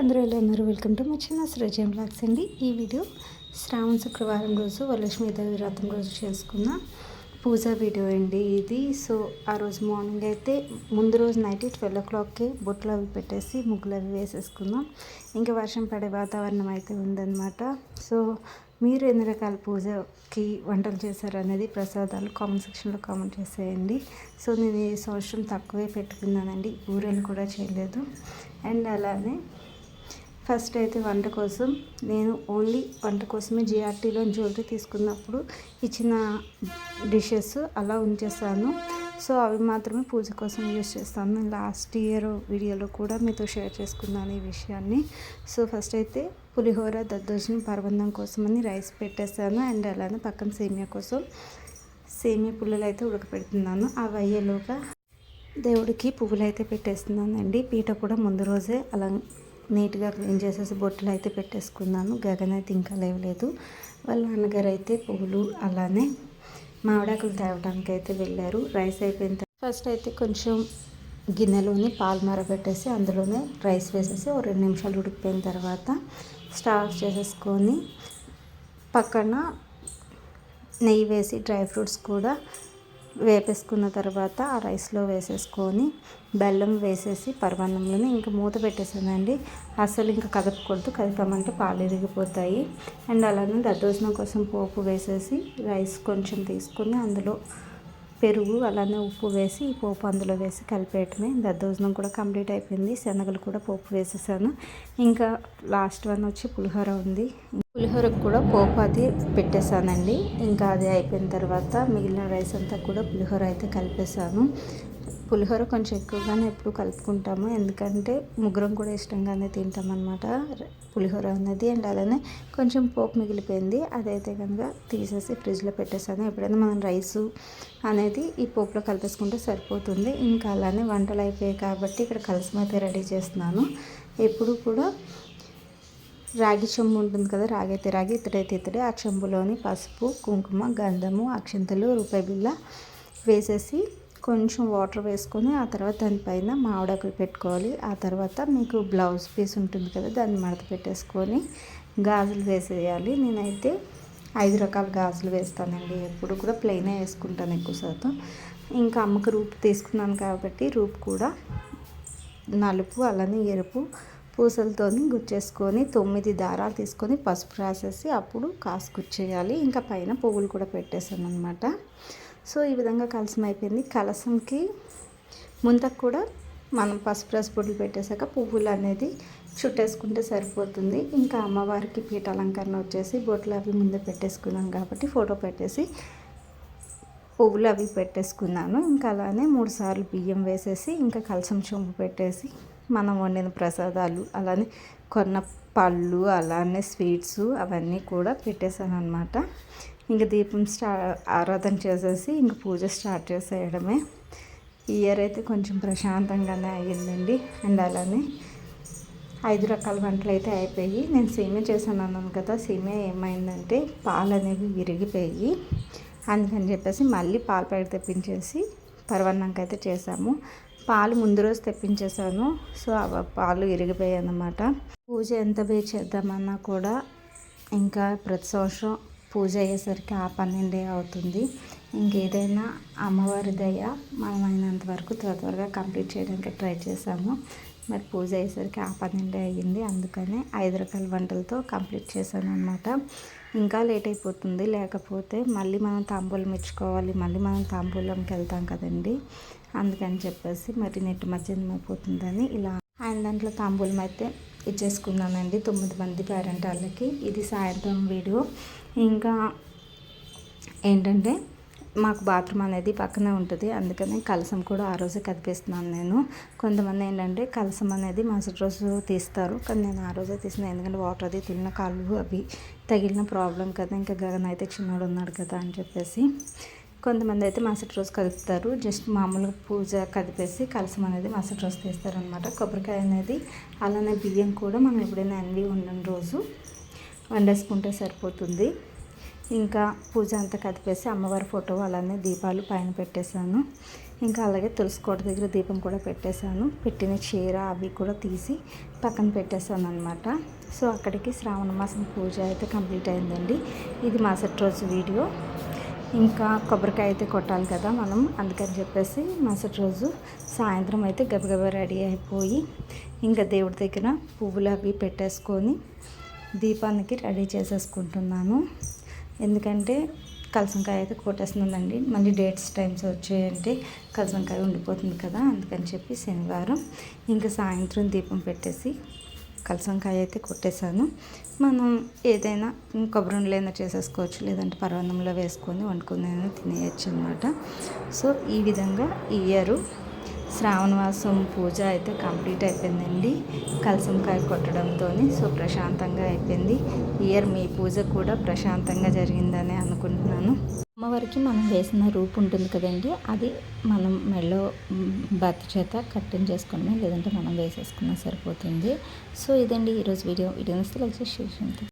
అందరూ ఎలా ఉన్నారు? వెల్కమ్ టు మా చిన్న సృజయం బ్లాగ్స్ అండి. ఈ వీడియో శ్రావణ శుక్రవారం రోజు వరలక్ష్మీదేవి వ్రతం రోజు చేసుకున్న పూజా వీడియో అండి ఇది. సో ఆ రోజు మార్నింగ్ అయితే ముందు రోజు నైట్ ట్వెల్వ్ ఓ క్లాక్కి బొట్లు అవి పెట్టేసి ముగ్గులు అవి వేసేసుకుందాం ఇంకా వర్షం పడే వాతావరణం అయితే ఉందన్నమాట. సో మీరు ఎన్ని రకాల పూజకి వంటలు చేశారు అనేది ప్రసాదాలు కామెంట్ సెక్షన్లో కామెంట్ చేసేయండి. సో నేను ఈ సంవత్సరం తక్కువే పెట్టుకున్నానండి ఊరేళ్ళు కూడా చేయలేదు. అండ్ అలానే ఫస్ట్ అయితే వంట కోసం నేను ఓన్లీ వంట కోసమే జిఆర్టీలో జ్యువెలరీ తీసుకున్నప్పుడు ఇచ్చిన డిషెస్ అలా ఉంచేసాను. సో అవి మాత్రమే పూజ కోసం యూజ్ చేస్తాను. లాస్ట్ ఇయర్ వీడియోలో కూడా మీతో షేర్ చేసుకున్నాను ఈ విషయాన్ని. సో ఫస్ట్ అయితే పులిహోర దద్దోజనం పర్వందం కోసమని రైస్ పెట్టేస్తాను అండ్ అలానే పక్కన సేమియా కోసం సేమియా పుల్లలు అయితే ఉడకపెడుతున్నాను. అవి అయ్యేలోగా దేవుడికి పువ్వులు అయితే పెట్టేస్తున్నానండి. పీట కూడా ముందు రోజే అలా నీట్గా క్లీన్ చేసేసి బొట్టులు అయితే పెట్టేసుకున్నాను. గగన్ అయితే ఇంకా లేవలేదు. వాళ్ళ నాన్నగారు అయితే పూలు అలానే మామిడాకులు తేవడానికి అయితే వెళ్ళారు. రైస్ అయిపోయిన ఫస్ట్ అయితే కొంచెం గిన్నెలోని పాలు మరబెట్టేసి అందులోనే రైస్ వేసేసి ఒక రెండు నిమిషాలు ఉడికిపోయిన తర్వాత స్టవ్ ఆఫ్ చేసేసుకొని పక్కన నెయ్యి వేసి డ్రై ఫ్రూట్స్ కూడా వేపేసుకున్న తర్వాత ఆ రైస్లో వేసేసుకొని బెల్లం వేసేసి పరమాన్నంలోనే ఇంకా మూత పెట్టేసానండి అసలు ఇంకా కదపకూడదు కదిపామంటే పాలు ఇరిగిపోతాయి. అండ్ అలానే దద్దోజనం కోసం పోపు వేసేసి రైస్ కొంచెం తీసుకుని అందులో పెరుగు అలానే ఉప్పు వేసి ఈ పోపు అందులో వేసి కలిపేయటమే. దద్దోజనం కూడా కంప్లీట్ అయిపోయింది. శనగలు కూడా పోపు వేసేసాను. ఇంకా లాస్ట్ వన్ వచ్చి పులిహోర ఉంది. పులిహోరకు కూడా పోపు అది పెట్టేశానండి ఇంకా అది అయిపోయిన తర్వాత మిగిలిన రైస్ అంతా కూడా పులిహోర అయితే కలిపేశాను పులిహోర కొంచెం ఎక్కువగానే ఎప్పుడు కలుపుకుంటాము. ఎందుకంటే ముగ్గురం కూడా ఇష్టంగానే తింటాం అనమాట పులిహోర అనేది అండ్ అలానే కొంచెం పోపు మిగిలిపోయింది. అదైతే కనుక తీసేసి ఫ్రిడ్జ్లో పెట్టేసాను ఎప్పుడైనా మనం రైసు అనేది ఈ పోపులో కలిపేసుకుంటే సరిపోతుంది. ఇంకా అలానే వంటలు అయిపోయాయి కాబట్టి ఇక్కడ కలసం అయితే రెడీ చేస్తున్నాను. ఎప్పుడు కూడా రాగి చెంబు ఉంటుంది కదా రాగి అయితే రాగి ఇతడైతే ఇతడే ఆ చెంబులోని పసుపు కుంకుమ గంధము అక్షంతలు రూపాయి బిళ్ళ వేసేసి కొంచెం వాటర్ వేసుకొని ఆ తర్వాత దానిపైన మామిడాకులు పెట్టుకోవాలి. ఆ తర్వాత మీకు బ్లౌజ్ పీస్ ఉంటుంది కదా దాన్ని మడత పెట్టేసుకొని గాజులు వేసేయాలి. నేనైతే ఐదు రకాల గాజులు వేస్తానండి. ఎప్పుడు కూడా ప్లెయినే వేసుకుంటాను ఎక్కువ శాతం. ఇంకా అమ్మకు రూపు తీసుకున్నాను కాబట్టి రూపు కూడా నలుపు అలానే ఎరుపు పూసలతోని గుచ్చేసుకొని తొమ్మిది దారాలు తీసుకొని పసుపు రాసేసి అప్పుడు కాసుకుచ్చేయాలి. ఇంకా పైన పువ్వులు కూడా పెట్టేసాను అనమాట సో ఈ విధంగా కలసం అయిపోయింది. కలసంకి ముంతకు కూడా మనం పసుపు రసు పొడులు పెట్టేశాక పువ్వులు అనేది చుట్టేసుకుంటే సరిపోతుంది. ఇంకా అమ్మవారికి పీఠ అలంకరణ వచ్చేసి బొట్లు అవి ముందే పెట్టేసుకున్నాం కాబట్టి ఫోటో పెట్టేసి పువ్వులు అవి పెట్టేసుకున్నాను. ఇంకా అలానే మూడు సార్లు బియ్యం వేసేసి ఇంకా కలసం చొంపు పెట్టేసి మనం వండిన ప్రసాదాలు అలానే కొన్న పళ్ళు అలానే స్వీట్స్ అవన్నీ కూడా పెట్టేశాను అనమాట ఇంక దీపం స్టా ఆరాధన చేసేసి ఇంక పూజ స్టార్ట్ చేసేయడమే. ఈ ఇయర్ అయితే కొంచెం ప్రశాంతంగానే అయ్యిందండి అండ్ అలానే ఐదు రకాల వంటలు అయితే అయిపోయి నేను సేమే చేశాను అన్నాను కదా సేమే ఏమైందంటే పాలు అనేవి విరిగిపోయి అందుకని చెప్పేసి మళ్ళీ పాలు ప్యాకెట్ తెప్పించేసి పరవన్నంకి అయితే చేసాము పాలు ముందు రోజు తెప్పించేసాను సో ఆ పాలు విరిగిపోయాయి అన్నమాట. పూజ ఎంత బే చేద్దామన్నా కూడా ఇంకా ప్రతి సంవత్సరం పూజ అయ్యేసరికి ఆ పన్నెండే అవుతుంది. ఇంకేదైనా అమ్మవారి దయ మనం అయినంత వరకు త్వర త్వరగా కంప్లీట్ చేయడానికి ట్రై చేశాము. మరి పూజ అయ్యేసరికి ఆ పన్నెండే అయ్యింది. అందుకనే ఐదు రకాల వంటలతో కంప్లీట్ చేశాను అనమాట ఇంకా లేట్ అయిపోతుంది. లేకపోతే మళ్ళీ మనం తాంబూలం ఇచ్చుకోవాలి మళ్ళీ మనం తాంబూలంకి వెళ్తాం కదండి. అందుకని చెప్పేసి మరి నెట్ మధ్యాహ్నం అయిపోతుందని ఇలా ఆయన దాంట్లో తాంబూలం అయితే ఇచ్చేసుకున్నానండి. తొమ్మిది మంది పేరెంట్ వాళ్ళకి. ఇది సాయంత్రం వీడియో. ఇంకా ఏంటంటే మాకు బాత్రూమ్ అనేది పక్కనే ఉంటుంది. అందుకని కలసం కూడా ఆ రోజే కదిపిస్తున్నాను నేను. కొంతమంది ఏంటంటే కలసం అనేది మరుసటి రోజు తీస్తారు. కానీ నేను ఆ రోజే తీసిన. ఎందుకంటే వాటర్ అది తిన్న కాళ్ళు అవి తగిలిన ప్రాబ్లం కదా. ఇంకా గగన్ అయితే చిన్నోడు ఉన్నాడు కదా అని చెప్పేసి కొంతమంది అయితే మరుసటి రోజు కలుపుతారు జస్ట్ మామూలుగా పూజ కదిపేసి కలసం అనేది మరుసటి రోజు తీస్తారనమాట కొబ్బరికాయ అనేది అలానే బియ్యం కూడా మనం ఎప్పుడైనా అన్వి ఉండని రోజు వండేసుకుంటే సరిపోతుంది. ఇంకా పూజ అంతా కదిపేసి అమ్మవారి ఫోటో అలానే దీపాలు పైన పెట్టేశాను. ఇంకా అలాగే తులసి కోట దగ్గర దీపం కూడా పెట్టేశాను. పెట్టిన చీర అవి కూడా తీసి పక్కన పెట్టేశాను అనమాట సో అక్కడికి శ్రావణ మాసం పూజ అయితే కంప్లీట్ అయిందండి. ఇది మరుసటి రోజు వీడియో. ఇంకా కొబ్బరికాయ అయితే కొట్టాలి కదా మనం. అందుకని చెప్పేసి మరుసటి రోజు సాయంత్రం అయితే గబగబ రెడీ అయిపోయి ఇంకా దేవుడి దగ్గర పువ్వులు అవి పెట్టేసుకొని దీపానికి రెడీ చేసేసుకుంటున్నాను. ఎందుకంటే కలసంకాయ అయితే కొట్టేస్తుందండి. మళ్ళీ డేట్స్ టైమ్స్ వచ్చాయంటే కలసంకాయ ఉండిపోతుంది కదా అందుకని చెప్పి శనివారం ఇంకా సాయంత్రం దీపం పెట్టేసి కలసంకాయ అయితే కొట్టేశాను. మనం ఏదైనా కొబ్బరి ఉండలైనా చేసేసుకోవచ్చు లేదంటే పర్వన్నంలో వేసుకొని వండుకుని తినేయచ్చు అనమాట సో ఈ విధంగా ఇయ్యరు శ్రావణవాసం పూజ అయితే కంప్లీట్ అయిపోయిందండి. కలసంకాయ కొట్టడంతో సో ప్రశాంతంగా అయిపోయింది. ఇయర్ మీ పూజ కూడా ప్రశాంతంగా జరిగిందని అనుకుంటున్నాను. అమ్మవారికి మనం వేసిన రూపు ఉంటుంది కదండి అది మనం మెళ్ళో బత్త చేత కట్టింగ్ చేసుకున్నాం లేదంటే మనం వేసేసుకున్నా సరిపోతుంది. సో ఇదండి ఈరోజు వీడియో. వీడియో లైక్ చేసి